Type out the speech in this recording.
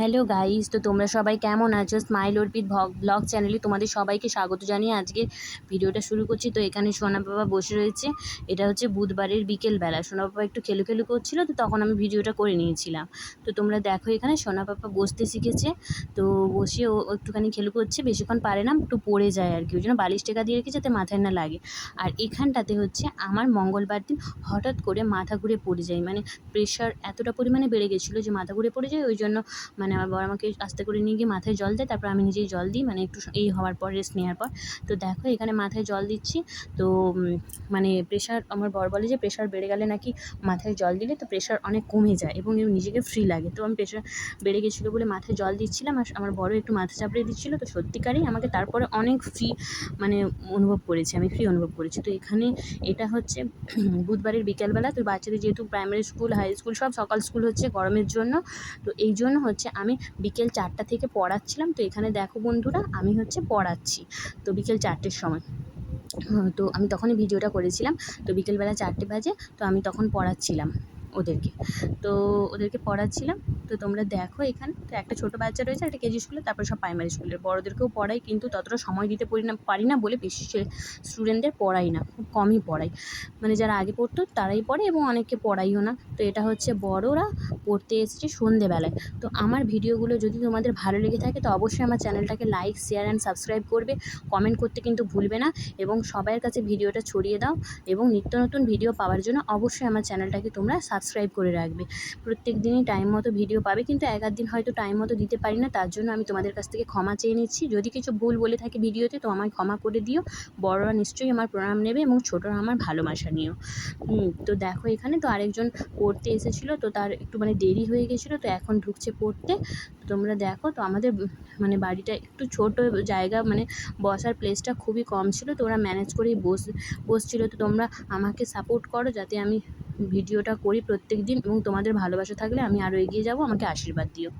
Hello guys তো তোমরা সবাই কেমন আছো? স্মাইল অর্পিত ব্লগ চ্যানেলে তোমাদের সবাইকে স্বাগত জানিয়ে আজকে ভিডিওটা শুরু করছি। তো এখানে সোনা বাবা বসে রয়েছে। এটা হচ্ছে বুধবারের বিকেলবেলা সোনা বাবা একটু খেলু খেলু করছিল, তো তখন আমি ভিডিওটা করে নিয়েছিলাম। তো তোমরা দেখো এখানে সোনা বাবা বসতে শিখেছে। তো বসে ও একটুখানি খেলু করছে, বেশিক্ষণ পারে না, একটু পড়ে যায় আর কি। ওই জন্য বালিশ টেকা দিয়ে রেখে যাতে মাথায় না লাগে। আর এখানটাতে হচ্ছে আমার মঙ্গলবার দিন হঠাৎ করে মাথা ঘুরে পড়ে যায়। মানে প্রেশার এতটা পরিমাণে বেড়ে গেছিল যে মাথা ঘুরে পড়ে যায়, ওই জন্য মানে আমার বর আমাকে আস্তে করে নিয়ে গিয়ে মাথায় জল দেয়, তারপর আমি নিজেই জল দিই মানে একটু এই হওয়ার পর রেস্ট নেওয়ার পর। তো দেখো এখানে মাথায় জল দিচ্ছি, তো মানে প্রেশার আমার বর বলে যে প্রেশার বেড়ে গেলে নাকি মাথায় জল দিলে তো প্রেশার অনেক কমে যায় এবং নিজেকে ফ্রি লাগে। তো আমি প্রেশার বেড়ে গেছিল বলে মাথায় জল দিচ্ছিলাম, আর আমার বড় একটু মাথা চাপড়ে দিচ্ছিল। তো সত্যিকারই আমাকে তারপরে অনেক ফ্রি মানে অনুভব করেছি, আমি ফ্রি অনুভব করেছি। তো এখানে এটা হচ্ছে বুধবারের বিকেলবেলা। তো বাচ্চাদের যেহেতু প্রাইমারি স্কুল হাই স্কুল সব সকাল স্কুল হচ্ছে গরমের জন্য। তো এই জন্য হচ্ছে আমি বিকেল চারটা থেকে পড়াচ্ছিলাম, তো এখানে দেখো বন্ধুরা, আমি হচ্ছে পড়াচ্ছি, তো বিকেল চারটের সময়। তো আমি তখনই ভিডিওটা করেছিলাম, তো বিকেলবেলা চারটে বাজে, তো আমি তখন পড়াচ্ছিলাম। ওদেরকে। তো ওদেরকে পড়াচ্ছিলাম। তো তোমরা দেখো এখানে, তো একটা ছোটো বাচ্চা রয়েছে, একটা কেজি স্কুলে তারপরে সব প্রাইমারি স্কুলের বড়োদেরকেও পড়াই, কিন্তু ততটা সময় দিতে পারি না পারি না বলে বেশি স্টুডেন্টদের পড়াই না, খুব কমই পড়াই। মানে যারা আগে পড়তো, তারাই পড়ে এবং অনেককে পড়াইও না। তো এটা হচ্ছে বড়োরা পড়তে এসেছে সন্ধেবেলায়। তো আমার ভিডিওগুলো যদি তোমাদের ভালো লেগে থাকে, তো অবশ্যই আমার চ্যানেলটাকে লাইক শেয়ার অ্যান্ড সাবস্ক্রাইব করবে। কমেন্ট করতে কিন্তু ভুলবে না এবং সবাইয়ের কাছে ভিডিওটা ছড়িয়ে দাও এবং নিত্য নতুন ভিডিও পাওয়ার জন্য অবশ্যই আমার চ্যানেলটাকে তোমরা সাবস্ক্রাইব করে রাখবে। প্রত্যেক দিনই টাইম মতো ভিডিও পাবে, কিন্তু এক দিন হয়তো টাইম মতো দিতে পারি না, তার জন্য আমি তোমাদের কাছ থেকে ক্ষমা চেয়ে নিচ্ছি। যদি কিছু ভুল বলে থাকি ভিডিওতে তো আমায় ক্ষমা করে দিও। বড়রা নিশ্চয়ই আমার প্রণাম নেবে এবং ছোটরা আমার ভালোবাসা নিও। তো দেখো এখানে তো আরেকজন পড়তে এসেছিল, তো তার একটু মানে দেরি হয়ে গেছিল, তো এখন ঢুকছে পড়তে। তোমরা দেখো, তো আমাদের মানে বাড়িটা একটু ছোট জায়গা মানে বসার প্লেসটা খুবই কম ছিল, তো ওরা ম্যানেজ করেই বস, বসছিলো। তো তোমরা আমাকে সাপোর্ট করো, যাতে আমি ভিডিওটা করি প্রত্যেক দিন এবং তোমাদের ভালোবাসা থাকলে আমি আরও এগিয়ে যাব। আমাকে আশীর্বাদ দিও।